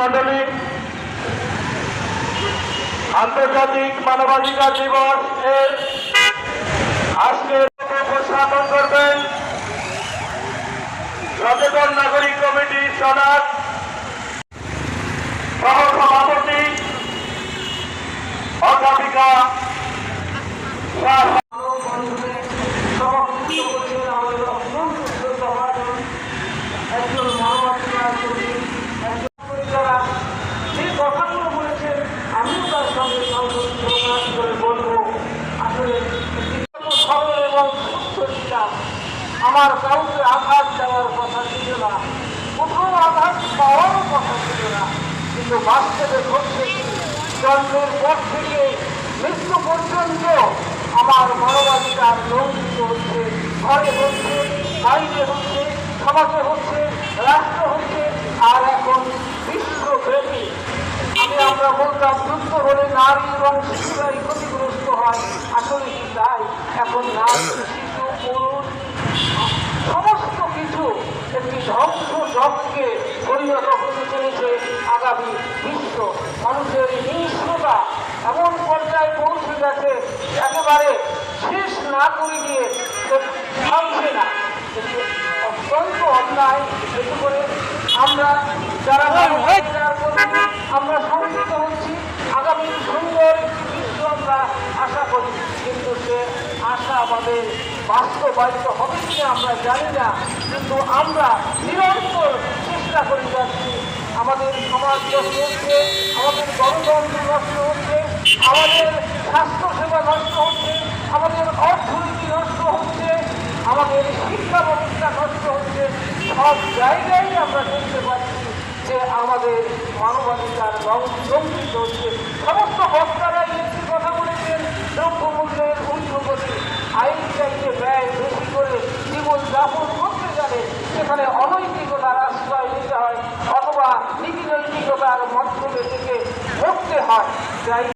মন্ডলী আন্তর্জাতিক মানবাধিকার দিবস এর আজকে উপস্থাপন করবেন সচেতন নাগরিক কমিটি সনাত আমার কাউকে আঘাত দেওয়ার কথা ছিল না। কোথাও আঘাত পাওয়ারও কথা ছিল না। কিন্তু বাস্তবে ঘটছে জন্মের পর থেকে মৃত্যু পর্যন্ত আমার মানবাধিকার লঙ্ঘিত হচ্ছে, ঘরে হচ্ছে, বাইরে হচ্ছে, সমাজে হচ্ছে, রাষ্ট্র হচ্ছে, আর এখন বিশ্বব্যাপী। আমি আমরা বলতাম, যুদ্ধ হলে নারী এবং শিশুরাই ক্ষতিগ্রস্ত হয়। আসলে কি তাই? এখন নারী পরিণত হতে চলেছে আগামী বিশ্ব মানুষের হিংস্রতা এমন পর্যায়ে পৌঁছে গেছে একেবারে শেষ না করে সে থামছে না। অত্যন্ত অন্যায়। এতে করে আমরা যারা আমরা সংযুক্ত হচ্ছি। আগামী সুন্দর বিশ্ব আমরা আশা করি। কিন্তু সে আশা আমাদের বাস্তবায়িত হবে কিনা আমরা জানি না। কিন্তু আমরা নিরন্তর চেষ্টা করে যাচ্ছি আমাদের সমাজ নষ্ট হচ্ছে আমাদের গণতন্ত্র নষ্ট হচ্ছে, আমাদের স্বাস্থ্যসেবা নষ্ট হচ্ছে, আমাদের অর্থনীতি নষ্ট হচ্ছে, আমাদের শিক্ষা ব্যবস্থা নষ্ট হচ্ছে, সব জায়গায় আমরা দেখতে পাচ্ছি যে আমাদের মানবাধিকার লঙ্ঘিত হচ্ছে, সমস্ত বক্তারাই hay